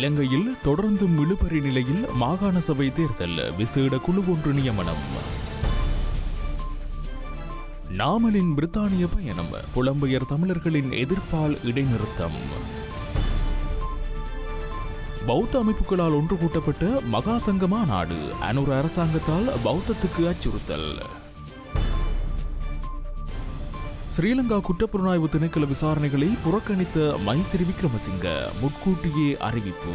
இலங்கையில் தொடர்ந்து இழுபறி நிலையில் மாகாண சபை தேர்தல் விசேட குழு ஒன்று நியமனம். நாமலின் பிரித்தானிய பயணம் புலம்பெயர் தமிழர்களின் எதிர்ப்பால் இடைநிறுத்தம். பௌத்த அமைப்புகளால் ஒன்று கூட்டப்பட்ட மகாசங்க மாநாடு அனுர அரசாங்கத்தால் பௌத்தத்துக்கு அச்சுறுத்தல். ஸ்ரீலங்கா குற்றப்புலனாய்வு திணைக்கள விசாரணைகளை புறக்கணித்த மைத்திரி விக்ரமசிங்க முன்கூட்டியே அறிவிப்பு.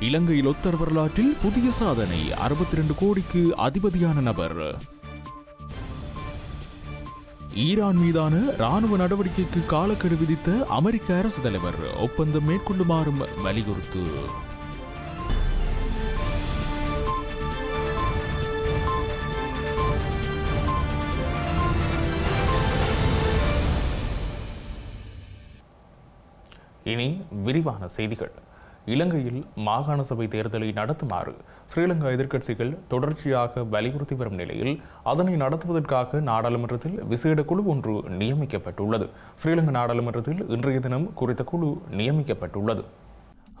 இலங்கையில் ஒத்தர் வரலாற்றில் புதிய சாதனை அறுபத்தி ரெண்டு கோடிக்கு அதிபதியான நபர். ஈரான் மீதான ராணுவ நடவடிக்கைக்கு காலக்கெடு விதித்த அமெரிக்க அரசு தலைவர் ஒப்பந்தம் மேற்கொள்ளுமாறும் வலியுறுத்து. இனி விரிவான செய்திகள். இலங்கையில் மாகாண சபை தேர்தலை நடத்துமாறு ஸ்ரீலங்கா எதிர்க்கட்சிகள் தொடர்ச்சியாக வலியுறுத்தி வரும் நிலையில் அதனை நடத்துவதற்காக நாடாளுமன்றத்தில் விசேட குழு ஒன்று நியமிக்கப்பட்டுள்ளது. ஸ்ரீலங்கா நாடாளுமன்றத்தில் இன்றைய தினம் குறித்த குழு நியமிக்கப்பட்டுள்ளது.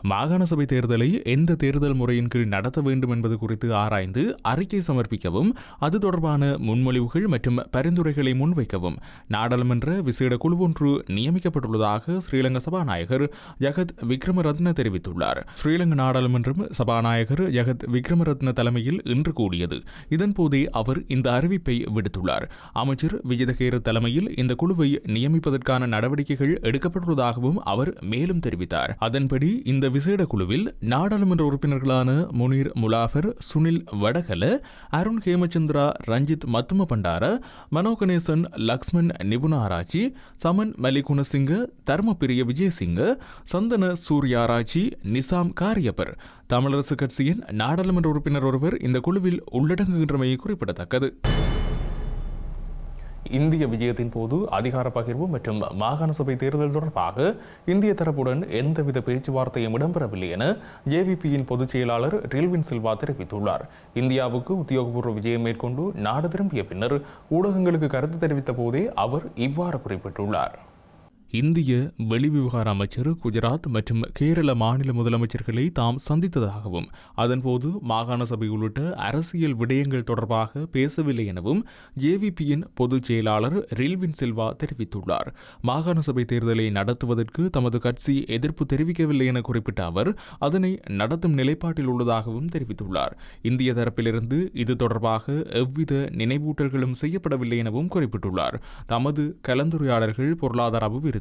மாகாண சபை தேர்தலை எந்த தேர்தல் முறையின் கீழ் நடத்த வேண்டும் என்பது குறித்து ஆராய்ந்து அறிக்கை சமர்ப்பிக்கவும் அது தொடர்பான முன்மொழிவுகள் மற்றும் பரிந்துரைகளை முன்வைக்கவும். நாடாளுமன்ற விசேட குழு ஒன்று நியமிக்கப்பட்டுள்ளதாக ஸ்ரீலங்கா சபாநாயகர் ஜகத் விக்ரமரத்ன தெரிவித்துள்ளார். ஸ்ரீலங்கா நாடாளுமன்றம் சபாநாயகர் ஜகத் விக்ரமரத்ன தலைமையில் இன்று கூடியது. இதன்போதே அவர் இந்த அறிவிப்பை விடுத்துள்ளார். அமைச்சர் விஜயதகேர தலைமையில் இந்த குழுவை நியமிப்பதற்கான நடவடிக்கைகள் எடுக்கப்பட்டுள்ளதாகவும் அவர் மேலும் தெரிவித்தார். அதன்படி இந்த விசேட குழுவில் நாடாளுமன்ற உறுப்பினர்களான முனீர் முலாஃபர் சுனில் வடகல அருண் ஹேமச்சந்திரா ரஞ்சித் மத்தும பண்டார மனோ கணேசன் லக்ஷ்மண் நிபுணாராய்ச்சி சமன் மலிகுணசிங்க தர்மபிரிய விஜயசிங்க சந்தன சூர்யாராய்ச்சி நிசாம் காரியப்பர். தமிழரசு கட்சியின் நாடாளுமன்ற உறுப்பினர் ஒருவர் இந்த குழுவில் உள்ளடங்குகின்றமை குறிப்பிடத்தக்கது. இந்திய விஜயத்தின் போது அதிகார பகிர்வு மற்றும் மாகாண சபை தேர்தல் தொடர்பாக இந்திய தரப்புடன் எந்தவித பேச்சுவார்த்தையும் இடம்பெறவில்லை என ஜேவிபியின் பொதுச் செயலாளர் ரில்வின் சில்வா தெரிவித்துள்ளார். இந்தியாவுக்கு உத்தியோகபூர்வ விஜயம் மேற்கொண்டு நாடு திரும்பிய பின்னர் ஊடகங்களுக்கு கருத்து தெரிவித்த போதே அவர் இவ்வாறு குறிப்பிட்டுள்ளார். இந்திய வெளிவிவகார அமைச்சர் குஜராத் மற்றும் கேரள மாநில முதலமைச்சர்களை தாம் சந்தித்ததாகவும் அதன்போது மாகாண சபை உள்ளிட்ட அரசியல் விடயங்கள் தொடர்பாக பேசவில்லை எனவும் ஜேவிபியின் பொதுச் செயலாளர் ரில்வின் சில்வா தெரிவித்துள்ளார். மாகாண சபை தேர்தலை நடத்துவதற்கு தமது கட்சி எதிர்ப்பு தெரிவிக்கவில்லை என குறிப்பிட்ட அவர் அதனை நடத்தும் நிலைப்பாட்டில் உள்ளதாகவும் தெரிவித்துள்ளார். இந்திய தரப்பிலிருந்து இது தொடர்பாக எவ்வித நினைவூட்டல்களும் செய்யப்படவில்லை எனவும் குறிப்பிட்டுள்ளார். தமது கலந்துரையாடல்கள் பொருளாதார அபிவிருத்தி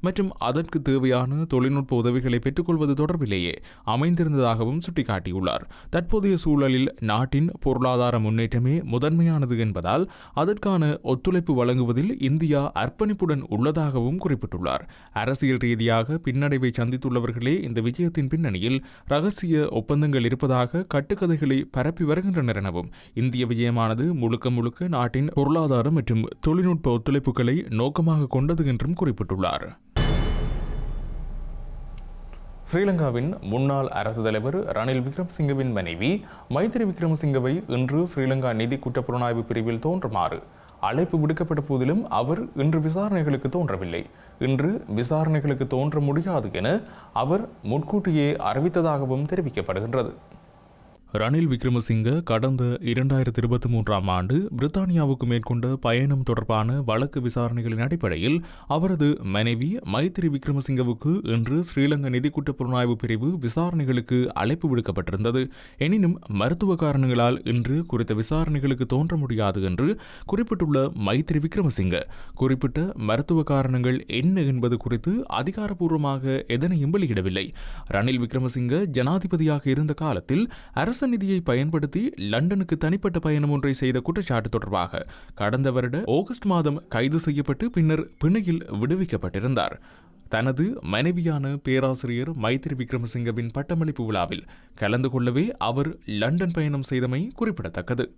மற்றும் அதற்கு தேவையான தொழில்நுட்ப உதவிகளை பெற்றுக்கொள்வது தொடர்பிலேயே அமைந்திருந்ததாகவும் சுட்டிக்காட்டியுள்ளார். தற்போதைய சூழலில் நாட்டின் பொருளாதார முன்னேற்றமே முதன்மையானது என்பதால் அதற்கான ஒத்துழைப்பு வழங்குவதில் இந்தியா அர்ப்பணிப்புடன் உள்ளதாகவும் குறிப்பிட்டுள்ளார். அரசியல் ரீதியாக பின்னடைவை சந்தித்துள்ளவர்களே இந்த விஜயத்தின் பின்னணியில் ரகசிய ஒப்பந்தங்கள் இருப்பதாக கட்டுக்கதைகளை பரப்பி வருகின்றனர் எனவும் இந்திய விஜயமானது முழுக்க முழுக்க நாட்டின் பொருளாதார மற்றும் தொழில்நுட்ப ஒத்துழைப்புகளை நோக்கமாக கொண்டது என்றும் குறிப்பிட்டுள்ளார். ஸ்ரீலங்காவின் முன்னாள் அரசு தலைவர் ரணில் விக்ரம்சிங்கவின் மனைவி மைத்திரி விக்ரமசிங்கவை இன்று ஸ்ரீலங்கா நிதி குற்றப்புலனாய்வு பிரிவில் தோன்றுமாறு. அழைப்பு விடுக்கப்பட்ட போதிலும் அவர் இன்று விசாரணைகளுக்கு தோன்றவில்லை. இன்று விசாரணைகளுக்கு தோன்ற முடியாது என அவர் முன்கூட்டியே அறிவித்ததாகவும் தெரிவிக்கப்படுகின்றது. ரணில் விக்ரமசிங்க கடந்த இரண்டாயிரத்தி இருபத்தி மூன்றாம் ஆண்டு பிரித்தானியாவுக்கு மேற்கொண்ட பயணம் தொடர்பான வழக்கு விசாரணைகளின் அடிப்படையில் அவரது மனைவி மைத்திரி விக்ரமசிங்கவுக்கு இன்று ஸ்ரீலங்கா நிதி குற்ற புலனாய்வு பிரிவு விசாரணைகளுக்கு அழைப்பு விடுக்கப்பட்டிருந்தது. எனினும் மருத்துவ காரணங்களால் இன்று குறித்த விசாரணைகளுக்கு தோன்ற முடியாது என்று குறிப்பிட்டுள்ள மைத்திரி விக்ரமசிங்க குறிப்பிட்ட மருத்துவ காரணங்கள் என்ன என்பது குறித்து அதிகாரப்பூர்வமாக எதனையும் வெளியிடவில்லை. ரணில் விக்ரமசிங்க ஜனாதிபதியாக இருந்த காலத்தில் அரசு நிதியை பயன்படுத்தி லண்டனுக்கு தனிப்பட்ட பயணம் ஒன்றை செய்த குற்றச்சாட்டு தொடர்பாக கடந்த வருட ஆகஸ்ட் மாதம் கைது செய்யப்பட்டு பின்னர் பிணையில் விடுவிக்கப்பட்டிருந்தார். தனது மனைவியான பேராசிரியர் மைத்திரி விக்ரமசிங்கவின் பட்டமளிப்பு விழாவில் கலந்து கொள்ளவே அவர் லண்டன் பயணம் செய்தமை குறிப்பிடத்தக்கது.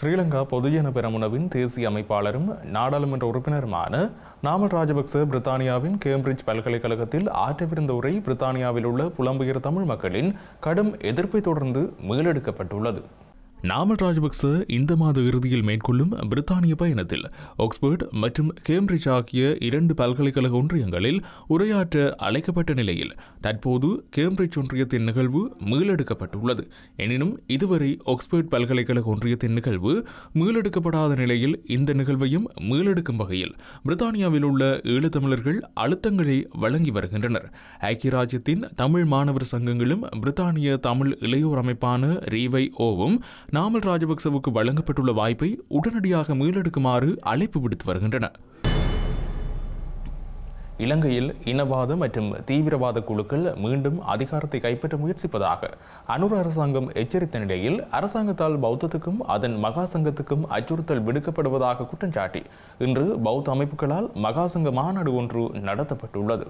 ஸ்ரீலங்கா பொதுஜன பெரமுனவின் தேசிய அமைப்பாளரும் நாடாளுமன்ற உறுப்பினருமான நாமல் ராஜபக்ச பிரித்தானியாவின் கேம்பிரிட்ஜ் பல்கலைக்கழகத்தில் ஆற்றவிருந்த உரை பிரித்தானியாவில் உள்ள புலம்பெயர் தமிழ் மக்களின் கடும் எதிர்ப்பை தொடர்ந்து மீளெடுக்கப்பட்டுள்ளது நாமல் ராஜபக்ச இந்த மாத இறுதியில் மேற்கொள்ளும் பிரித்தானிய பயணத்தில் ஆக்ஸ்போர்ட் மற்றும் கேம்பிரிட்ஜ் ஆகிய இரண்டு பல்கலைக்கழக ஒன்றியங்களில் உரையாற்ற அழைக்கப்பட்ட நிலையில் தற்போது கேம்பிரிட்ஜ் ஒன்றியத்தின் நிகழ்வு மீளெடுக்கப்பட்டுள்ளது. எனினும் இதுவரை ஆக்ஸ்போர்ட் பல்கலைக்கழக ஒன்றியத்தின் நிகழ்வு மீளெடுக்கப்படாத நிலையில் இந்த நிகழ்வையும் மீளெடுக்கும் வகையில் பிரித்தானியாவில் உள்ள ஈழத்தமிழர்கள் அழுத்தங்களை வழங்கி வருகின்றனர். ஐக்கிய ராஜ்யத்தின் தமிழ் மாணவர் சங்கங்களும் பிரித்தானிய தமிழ் இளையோர் அமைப்பான ரீவை ஓவும் நாமல் ராஜபக்சவுக்கு வழங்கப்பட்டுள்ள வாய்ப்பை உடனடியாக மீளெடுக்குமாறு அழைப்பு விடுத்து வருகின்றன. இலங்கையில் இனவாத மற்றும் தீவிரவாத குழுக்கள் மீண்டும் அதிகாரத்தை கைப்பற்ற முயற்சிப்பதாக அனுர் அரசாங்கம் எச்சரித்த நிலையில் அரசாங்கத்தால் பௌத்தத்துக்கும் அதன் மகா சங்கத்துக்கும் அச்சுறுத்தல் விடுக்கப்படுவதாக குற்றஞ்சாட்டி இன்று பௌத்த அமைப்புகளால் மகாசங்க மாநாடு ஒன்று நடத்தப்பட்டுள்ளது.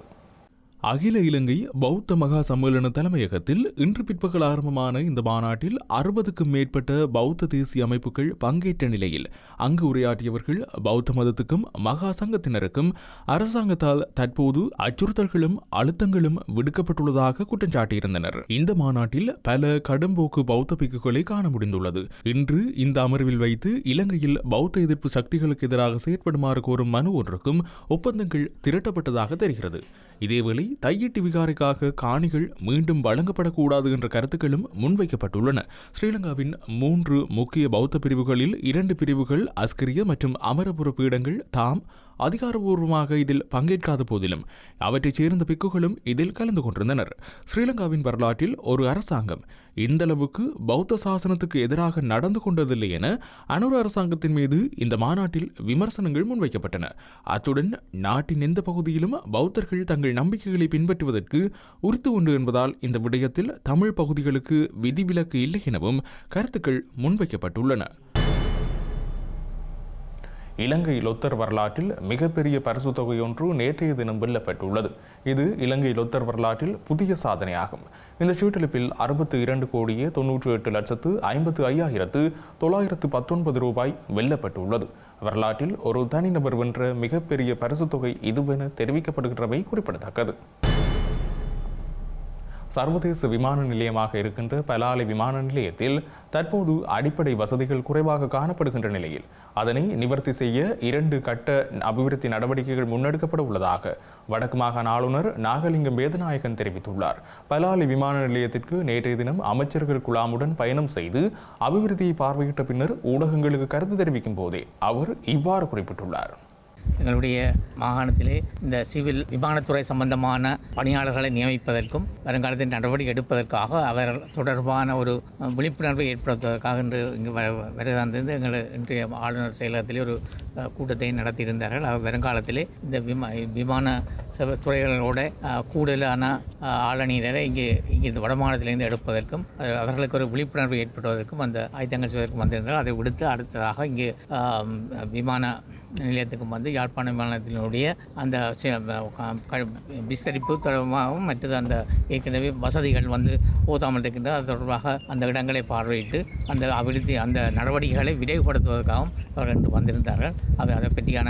அகில இலங்கை பௌத்த மகா சம்மேளன தலைமையகத்தில் இன்று பிற்பகல் ஆரம்பமான இந்த மாநாட்டில் அறுபதுக்கும் மேற்பட்ட பௌத்த தேசிய அமைப்புகள் பங்கேற்ற நிலையில் அங்கு உரையாற்றியவர்கள் பௌத்த மதத்துக்கும் மகா சங்கத்தினருக்கும் அரசாங்கத்தால் தற்போது அச்சுறுத்தல்களும் அழுத்தங்களும் விடுக்கப்பட்டுள்ளதாக குற்றம் சாட்டியிருந்தனர். இந்த மாநாட்டில் பல கடும்போக்கு பௌத்த பிக்குகளை காண முடிந்துள்ளது. இன்று இந்த அமர்வில் வைத்து இலங்கையில் பௌத்த எதிர்ப்பு சக்திகளுக்கு எதிராக செயற்படுமாறு கோரும் மனு ஒன்றுக்கும் ஒப்பந்தங்கள் திரட்டப்பட்டதாக தெரிகிறது. இதேவேளை தையிட்டு விகாரைக்காக காணிகள் மீண்டும் வழங்கப்படக்கூடாது என்ற கருத்துக்களும் முன்வைக்கப்பட்டுள்ளன. ஸ்ரீலங்காவின் மூன்று முக்கிய பௌத்த பிரிவுகளில் இரண்டு பிரிவுகள் அஸ்கிரிய மற்றும் அமரபுர பீடங்கள் தாம் அதிகாரபூர்வமாக இதில் பங்கேற்காத போதிலும் அவற்றைச் சேர்ந்த பிக்குகளும் இதில் கலந்து கொண்டிருந்தனர். ஸ்ரீலங்காவின் வரலாற்றில் ஒரு அரசாங்கம் இந்தளவுக்கு பௌத்த சாசனத்துக்கு எதிராக நடந்து கொண்டதில்லை என அனுர அரசாங்கத்தின் மீது இந்த மாநாட்டில் விமர்சனங்கள் முன்வைக்கப்பட்டன. அத்துடன் நாட்டின் எந்த பகுதியிலும் பௌத்தர்கள் தங்கள் நம்பிக்கைகளை பின்பற்றுவதற்கு உறுத்து உண்டு என்பதால் இந்த விடயத்தில் தமிழ் பகுதிகளுக்கு விதிவிலக்கு இல்லை எனவும் கருத்துக்கள் முன்வைக்கப்பட்டுள்ளன. இலங்கை லொத்தர் வரலாற்றில் மிகப்பெரிய பரிசு தொகை ஒன்று நேற்றைய தினம் வெல்லப்பட்டுள்ளது. இது இலங்கை லொத்தர் வரலாற்றில் புதிய சாதனையாகும். இந்த சீட்டளிப்பில் அறுபத்து இரண்டு கோடியே தொன்னூற்றி எட்டு லட்சத்து ஐம்பத்து ஐயாயிரத்து தொள்ளாயிரத்து பத்தொன்பது ரூபாய் வெல்லப்பட்டுள்ளது. வரலாற்றில் ஒரு தனிநபர் வென்ற மிகப்பெரிய பரிசு தொகை இதுவென தெரிவிக்கப்படுகின்றமை குறிப்பிடத்தக்கது. சர்வதேச விமான நிலையமாக இருக்கின்ற பலாலி விமான நிலையத்தில் தற்போது அடிப்படை வசதிகள் குறைவாக காணப்படுகின்ற நிலையில் அதனை நிவர்த்தி செய்ய இரண்டு கட்ட அபிவிருத்தி நடவடிக்கைகள் முன்னெடுக்கப்பட உள்ளதாக வடக்கு மாகாண ஆளுநர் நாகலிங்கம் வேதநாயகன் தெரிவித்துள்ளார். பலாலி விமான நிலையத்திற்கு நேற்றைய தினம் அமைச்சர்கள் குழாமுடன் பயணம் செய்து அபிவிருத்தியை பார்வையிட்ட பின்னர் ஊடகங்களுக்கு கருத்து தெரிவிக்கும் போதே அவர் இவ்வாறு குறிப்பிட்டுள்ளார். எங்களுடைய மாகாணத்திலே இந்த சிவில் விமானத்துறை சம்பந்தமான பணியாளர்களை நியமிப்பதற்கும் வருங்காலத்தில் நடவடிக்கை எடுப்பதற்காக அவர் தொடர்பான ஒரு விழிப்புணர்வை ஏற்படுத்துவதற்காக இன்று இங்கு வருகிறது எங்கள் இன்றைய ஆளுநர் செயலகத்திலே ஒரு கூட்டத்தை நடத்தியிருந்தார்கள். அவர் வருங்காலத்திலே இந்த விமா விமான துறைகளோட கூடுதலான ஆளணியினரை இங்கே இங்கே இந்த வடமாநிலத்திலிருந்து எடுப்பதற்கும் அவர்களுக்கு ஒரு விழிப்புணர்வு ஏற்படுவதற்கும் அந்த ஆயுதங்கள் செய்வதற்கும் வந்திருந்தால் அதை விடுத்து அடுத்ததாக இங்கே விமான நிலையத்துக்கும் வந்து யாழ்ப்பாண மாநிலத்தினுடைய அந்த விஸ்தரிப்பு தொடர்பாகவும் மற்றது அந்த ஏற்கனவே வசதிகள் வந்து போதாமல் இருக்கின்ற அது தொடர்பாக அந்த இடங்களை பார்வையிட்டு அந்த அபிவிருத்தி அந்த நடவடிக்கைகளை விரைவுபடுத்துவதற்காகவும் அவர்கள் வந்திருந்தார்கள். அவை அதை பற்றியான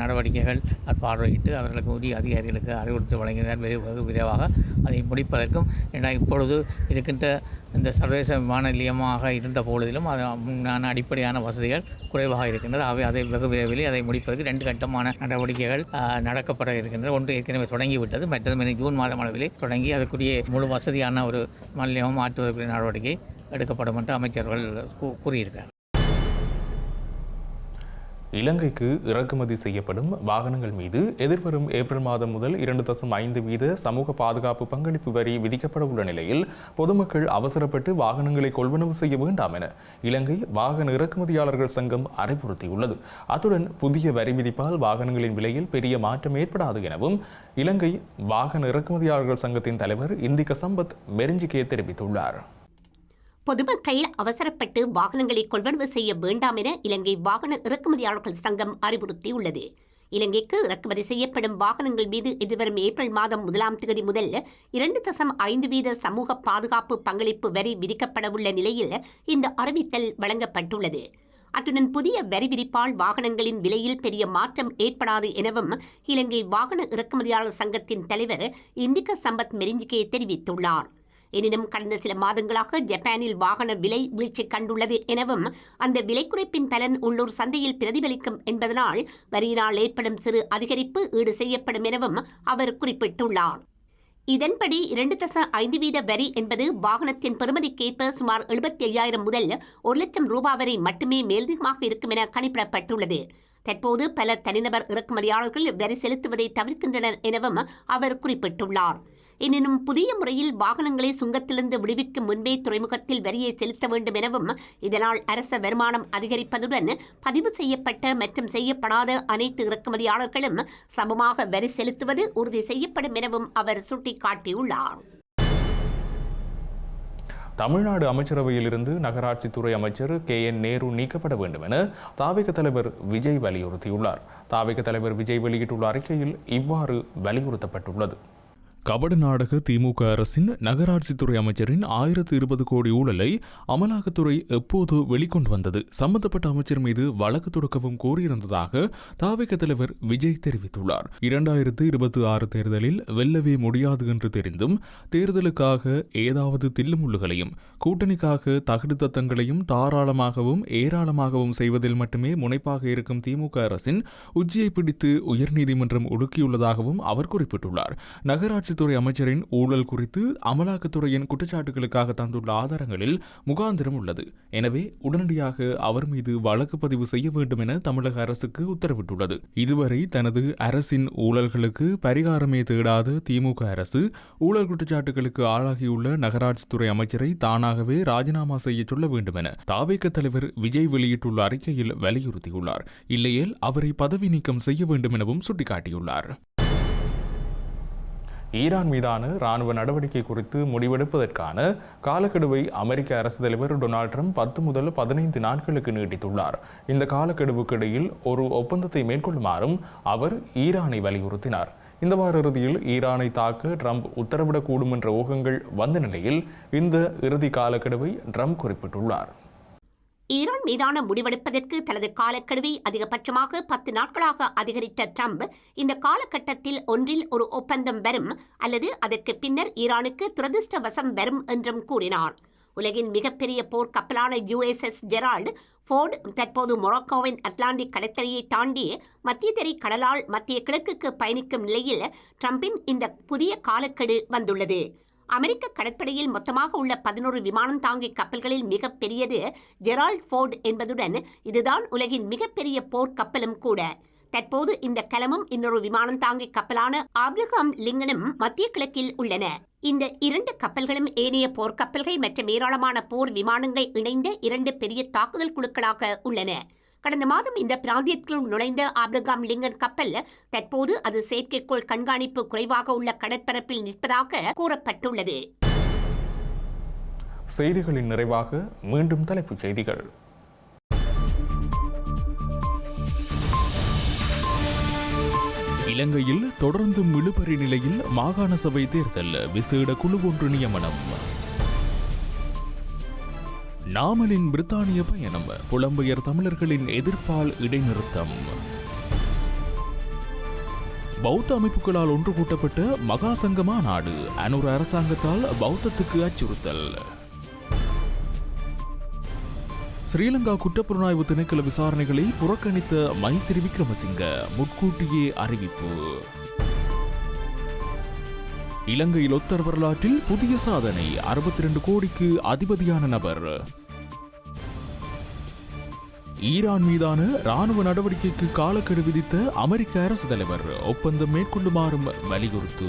நடவடிக்கைகள் பார்வையிட்டு அவர்களுக்கு உரிய அதிகாரிகளுக்கு அறிவுறுத்தி வழங்கினார். விரைவாக வெகு விரைவாக அதை முடிப்பதற்கும் ஏன்னா இப்பொழுது இருக்கின்ற இந்த சர்வதேச விமான நிலையமாக இருந்த பொழுதிலும் அது முன்னான அடிப்படையான வசதிகள் குறைவாக இருக்கின்றது அவை அதை வெகு விரைவில் அதை முடிப்பதற்கு ரெண்டு கட்டமான நடவடிக்கைகள் நடக்கப்பட இருக்கின்றது ஒன்று ஏற்கனவே தொடங்கிவிட்டது. மற்றது ஜூன் மாதம் அளவிலே தொடங்கி அதுக்குரிய முழு வசதியான ஒரு நிலையம் மாற்றுவதற்குரிய நடவடிக்கை எடுக்கப்படும் என்று அமைச்சர்கள் கூ- கூறியிருக்கிறார் இலங்கைக்கு இறக்குமதி செய்யப்படும் வாகனங்கள் மீது எதிர்வரும் ஏப்ரல் மாதம் முதல் இரண்டு தசம் ஐந்து வீத சமூக பாதுகாப்பு பங்களிப்பு வரி விதிக்கப்பட உள்ள நிலையில் பொதுமக்கள் அவசரப்பட்டு வாகனங்களை கொள்வனவு செய்ய வேண்டாம் என இலங்கை வாகன இறக்குமதியாளர்கள் சங்கம் அறிவுறுத்தியுள்ளது. அத்துடன் புதிய வரி விதிப்பால் வாகனங்களின் விலையில் பெரிய மாற்றம் ஏற்படாது எனவும் இலங்கை வாகன இறக்குமதியாளர்கள் சங்கத்தின் தலைவர் இந்திக சம்பத் மெரிஞ்சிகே தெரிவித்துள்ளார். பொதுமக்கள் அவசரப்பட்டு வாகனங்களை கொள்வனவு செய்ய வேண்டாம் என இலங்கை வாகன இறக்குமதியாளர்கள் சங்கம் அறிவுறுத்தியுள்ளது. இலங்கைக்கு இறக்குமதி செய்யப்படும் வாகனங்கள் மீது எதிர்வரும் ஏப்ரல் மாதம் முதலாம் தேதி முதல் இரண்டு தசம் ஐந்து வீத சமூக பாதுகாப்பு பங்களிப்பு வரி விதிக்கப்படவுள்ள நிலையில் இந்த அறிவித்தல் வழங்கப்பட்டுள்ளது. அத்துடன் புதிய வரி விதிப்பால் வாகனங்களின் விலையில் பெரிய மாற்றம் ஏற்படாது எனவும் இலங்கை வாகன இறக்குமதியாளர் சங்கத்தின் தலைவர் இந்திக சம்பத் மெரிஞ்சிகே தெரிவித்துள்ளார். எனினும் கடந்த சில மாதங்களாக ஜப்பானில் வாகன விலை வீழ்ச்சி கண்டுள்ளது எனவும் அந்த விலை குறைப்பின் பலன் உள்ளூர் சந்தையில் பிரதிபலிக்கும் என்பதனால் வரியினால் ஏற்படும் சிறு அதிகரிப்பு ஈடு செய்யப்படும் எனவும் அவர் குறிப்பிட்டுள்ளார். இதன்படி இரண்டு தச ஐந்து வீத வரி என்பது வாகனத்தின் பெறுமதிக்கேற்ப சுமார் எழுபத்தி ஐயாயிரம் முதல் ஒரு லட்சம் ரூபாய் வரை மட்டுமே மேலதிகமாக இருக்கும் என கணிப்பிடப்பட்டுள்ளது. தற்போது பல தனிநபர் இறக்குமதியாளர்கள் வரி செலுத்துவதை தவிர்க்கின்றனர் எனவும் அவர் குறிப்பிட்டுள்ளார். எனினும் புதிய முறையில் வாகனங்களை சுங்கத்திலிருந்து விடுவிக்கும் முன்பே துறைமுகத்தில் வரியை செலுத்த வேண்டும் எனவும் இதனால் அரச வருமானம் அதிகரிப்பதுடன் பதிவு செய்யப்பட்ட மற்றும் செய்யப்படாத அனைத்து இறக்குமதியாளர்களும் சமமாக வரி செலுத்துவது உறுதி செய்யப்படும் எனவும் அவர் சுட்டிக்காட்டியுள்ளார். தமிழ்நாடு அமைச்சரவையிலிருந்து நகராட்சித்துறை அமைச்சர் கே என் நேரு நீக்கப்பட வேண்டும் என தாவிக தலைவர் விஜய் வலியுறுத்தியுள்ளார். தாவிக தலைவர் விஜய் வெளியிட்டுள்ள அறிக்கையில் இவ்வாறு வலியுறுத்தப்பட்டுள்ளது. கபட நாடக திமுக அரசின் நகராட்சித்துறை அமைச்சரின் ஆயிரத்து இருபது கோடி ஊழலை அமலாக்கத்துறை எப்போது வெளிக்கொண்டு வந்தது? சம்பந்தப்பட்ட அமைச்சர் மீது வழக்கு தொடக்கவும் கோரியிருந்ததாக தாவிக தலைவர் விஜய் தெரிவித்துள்ளார். இரண்டாயிரத்து இருபத்தி ஆறு தேர்தலில் வெல்லவே முடியாது என்று தெரிந்தும் தேர்தலுக்காக ஏதாவது தில்லுமுள்ளுகளையும் கூட்டணிக்காக தகுடு தத்தங்களையும் தாராளமாகவும் ஏராளமாகவும் செய்வதில் மட்டுமே முனைப்பாக இருக்கும் திமுக அரசின் உச்சியை பிடித்து உயர்நீதிமன்றம் ஒடுக்கியுள்ளதாகவும் அவர் குறிப்பிட்டுள்ளார். நகராட்சி உள்ளாட்சித்துறை அமைச்சரின் ஊழல் குறித்து அமலாக்கத்துறையின் குற்றச்சாட்டுகளுக்காக தந்துள்ள ஆதாரங்களில் முகாந்திரம் உள்ளது. எனவே உடனடியாக அவர் மீது வழக்கு பதிவு செய்ய வேண்டும் என தமிழக அரசுக்கு உத்தரவிட்டுள்ளது. இதுவரை தனது அரசின் ஊழல்களுக்கு பரிகாரமே தேடாத திமுக அரசு ஊழல் குற்றச்சாட்டுகளுக்கு ஆளாகியுள்ள நகராட்சித்துறை அமைச்சரை தானாகவே ராஜினாமா செய்ய சொல்ல வேண்டும் என தாவேக்க தலைவர் விஜய் வெளியிட்டுள்ள அறிக்கையில் வலியுறுத்தியுள்ளார். இல்லையேல் அவரை பதவி நீக்கம் செய்ய வேண்டும் எனவும் சுட்டிக்காட்டியுள்ளார். ஈரான் மீதான ராணுவ நடவடிக்கை குறித்து முடிவெடுப்பதற்கான காலக்கெடுவை அமெரிக்க அரசு தலைவர் டொனால்ட் ட்ரம்ப் பத்து முதல் பதினைந்து நாட்களுக்கு நீட்டித்துள்ளார். இந்த காலக்கெடுவுக்கு இடையில் ஒரு ஒப்பந்தத்தை மேற்கொள்ளுமாறும் அவர் ஈரானை வலியுறுத்தினார். இந்த வார இறுதியில் ஈரானை தாக்க ட்ரம்ப் உத்தரவிடக்கூடும் என்ற ஊகங்கள் வந்த நிலையில் இந்த இறுதி காலக்கெடுவை ட்ரம்ப் குறிப்பிட்டுள்ளார். ஈரான் மீதான முடிவெடுப்பதற்கு தனது காலக்கெடுவை அதிகபட்சமாக பத்து நாட்களாக அதிகரித்த ட்ரம்ப் இந்த காலகட்டத்தில் ஒன்றில் ஒரு ஒப்பந்தம் வரும் அல்லது அதற்கு பின்னர் ஈரானுக்கு துரதிருஷ்டவசம் வரும் என்றும் கூறினார். உலகின் மிகப்பெரிய போர் கப்பலான யுஎஸ்எஸ் ஜெரால்டு ஃபோர்டு தற்போது மொராக்கோவின் அட்லாண்டிக் கடற்கரையை தாண்டி மத்தியதெரி கடலால் மத்திய கிழக்குக்கு பயணிக்கும் நிலையில் ட்ரம்பின் இந்த புதிய காலக்கெடு வந்துள்ளது. அமெரிக்க கடற்படையில் மொத்தமாக உள்ள பதினோரு விமானம் தாங்கி கப்பல்களில் மிகப்பெரியது ஜெரால்ட் ஃபோர்ட் என்பதுடன் இதுதான் உலகின் மிகப்பெரிய போர் கப்பலும் கூட. தற்போது இந்த கலமும் இன்னொரு விமானம் தாங்கி கப்பலான ஆப்ரஹாம் லிங்கனும் மத்திய கிழக்கில் உள்ளன. இந்த இரண்டு கப்பல்களும் ஏனைய போர்க்கப்பல்கள் மற்றும் ஏராளமான போர் விமானங்கள் இணைந்த இரண்டு பெரிய தாக்குதல் குழுக்களாக உள்ளன. கடந்த மாதம் இந்த பிராந்தியத்தில் நுழைந்த ஆப்ரகாம் லிங்கன் கப்பல் தற்போது அது செயற்கைக்கோள் கண்காணிப்பு குறைவாக உள்ள கடற்பரப்பில் நிற்பதாக கூறப்பட்டுள்ளது. செய்திகளின் நிறைவாக மீண்டும் தலைப்புச் செய்திகள். இலங்கையில் தொடர்ந்து இழுபறி நிலையில் மாகாண சபை தேர்தல் விசேட குழு ஒன்று நியமனம். நாமலின் பிரித்தானிய பயணம் புலம்பெயர் தமிழர்களின் எதிர்ப்பால் இடைநிறுத்தம். பௌத்த அமைப்புகளால் ஒன்று கூட்டப்பட்ட மகாசங்க மாநாடு அனூர் அரசாங்கத்தால் பௌத்தத்துக்கு அச்சுறுத்தல். ஸ்ரீலங்கா குற்றப்புலனாய்வு திணைக்கள விசாரணைகளை புறக்கணித்த மைத்திரி விக்ரமசிங்க முட்கூட்டியே அறிவிப்பு. இலங்கையில் லொத்தர் வரலாற்றில் புதிய சாதனை. அறுபத்தி ரெண்டு கோடிக்கு அதிபதியான நபர். ஈரான் மீதான ராணுவ நடவடிக்கைக்கு காலக்கெடு விதித்த அமெரிக்க அரசு தலைவர். ஒப்பந்தம் மேற்கொள்ளுமாறும் வலியுறுத்து.